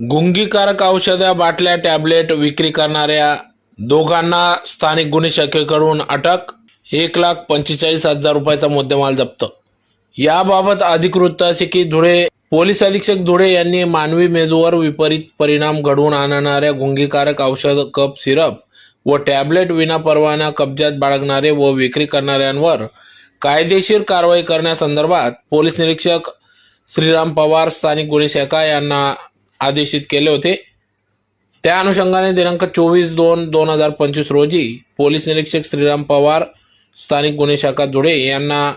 गुंगीकारक औषधा बाटल्या टॅबलेट विक्री करणाऱ्या दोघांना स्थानिक गुन्हे शाखेकडून अटक एक लाख पंचेचाळीस हजार रुपयाचा मुद्देमाल जप्त. याबाबत अधिकृत असे की धुळे पोलीस अधीक्षक धुळे यांनी मानवी मेंदूवर विपरीत परिणाम घडवून आणणाऱ्या गुंगीकारक औषध कप सिरप व टॅबलेट विना परवाना कब्जात बाळगणारे व विक्री करणाऱ्यांवर कायदेशीर कारवाई करण्यासंदर्भात पोलीस निरीक्षक श्रीराम पवार स्थानिक गुन्हे शाखा यांना आदेशित केले होते. त्या अनुषंगाने दिनांक चोवीस दोन दोन हजार पंचवीस रोजी पोलीस निरीक्षक श्रीराम पवार स्थानिक गुन्हे शाखा धुळे यांना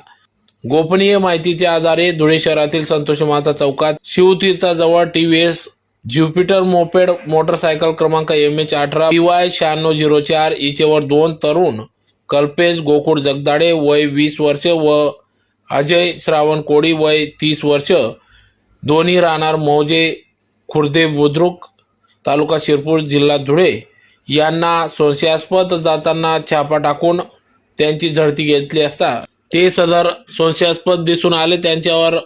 गोपनीय माहितीच्या आधारे धुळे शहरातील संतोष माता चौकात शिवतीर्थाजवळ T V S Jupiter moped motorcycle क्रमांक एम एच अठरा पी वाय शहाण्णव झिरो चार इचेवर दोन तरुण कल्पेश गोकुळ जगदाडे वय वीस वर्ष व अजय श्रावण कोळी वय तीस वर्ष. दोन्ही राहणार मौजे खुर्दे बुद्रुक तालुका शिरपूर जिल्हा धुळे यांना संशयास्पद जाताना छापा टाकून त्यांची झडती घेतली असता ते सदर संशयास्पद दिसून आले त्यांच्यावर.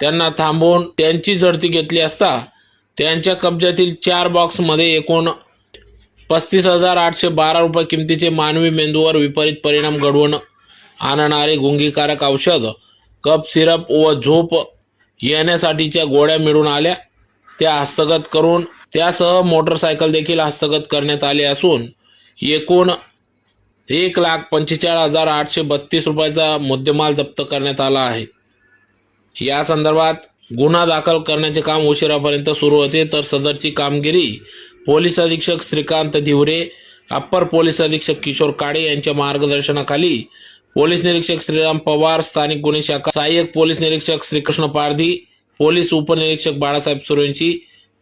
त्यांना थांबवून त्यांची झडती घेतली असता त्यांच्या कब्जातील चार बॉक्समध्ये एकूण पस्तीस हजार आठशे बारा रुपये किमतीचे मानवी मेंदूवर विपरीत परिणाम घडवून आणणारे गुंगीकारक औषध कप सिरप व झोप येण्यासाठीच्या गोळ्या मिळून आल्या. त्या हस्तगत करून त्यासह मोटरसायकल देखील हस्तगत करण्यात आले असून एकूण एक लाख पंचेचाळीस हजार आठशे बत्तीस रुपयाचा मुद्देमाल जप्त करण्यात आला आहे. या संदर्भात गुन्हा दाखल करण्याचे काम उशिरापर्यंत सुरू होते तर सदरची कामगिरी पोलीस अधीक्षक श्रीकांत धिवरे अप्पर पोलीस अधीक्षक किशोर काळे यांच्या मार्गदर्शनाखाली पोलीस निरीक्षक श्रीराम पवार स्थानिक गुन्हे शाखा सहाय्यक पोलीस निरीक्षक श्रीकृष्ण पारधी पोलीस उपनिरीक्षक बाळासाहेब सुरेंशी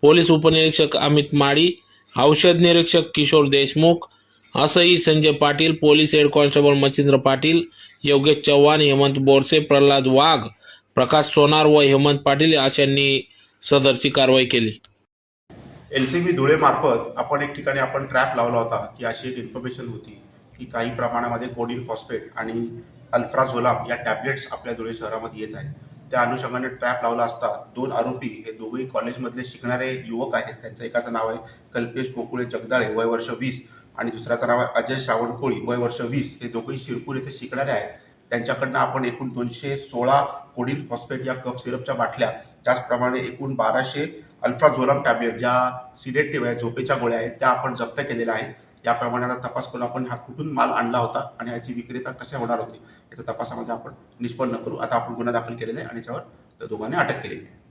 पोलीस उपनिरीक्षक अमित माळी औषध निरीक्षक किशोर देशमुख असंही Sanjay Patil police head constable Machhindra Patil Yogesh Chavan Hemant Borse Pralhad Wagh Prakash Sonar व हेमंत पाटील अशांनी सदरची कारवाई केली. एल सी बी धुळेमार्फत आपण एक ठिकाणी आपण ट्रॅप लावला होता की अशी एक इन्फॉर्मेशन होती की काही प्रमाणामध्ये कोडिन फॉस्फेट आणि अल्फ्राझोलाम या टॅबलेट्स आपल्या धुळे शहरामध्ये येत आहेत. त्या अनुषंगाने ट्रॅप लावला असता दोन आरोपी हे दोघेही कॉलेजमधले शिकणारे युवक आहेत. त्यांचं एकाचं नाव आहे कल्पेश गोकुळे जगदाळे वय वर्ष वीस. आणि दुसऱ्याचं नाव आहे अजय श्रावणकोळी वय वर्ष वीस. हे दोघेही शिरपूर येथे शिकणारे आहेत. त्यांच्याकडनं आपण एकूण दोनशे सोळा कोडिन फॉस्फेट या कफ सिरपच्या बाटल्या त्याचप्रमाणे एकूण बाराशे अल्फ्राझोलाम टॅबलेट ज्या सिडेटिव्ह आहे झोपेच्या गोळ्या आहेत त्या आपण जप्त केलेल्या आहेत. याप्रमाणे आता तपास करून आपण हा कुठून माल आणला होता आणि याची विक्रेता कशा होणार होती याचा तपासामध्ये आपण निष्पन्न करू. आता आपण गुन्हा दाखल केलेला आहे आणि याच्यावर त्या दोघांनी अटक केलेली आहे.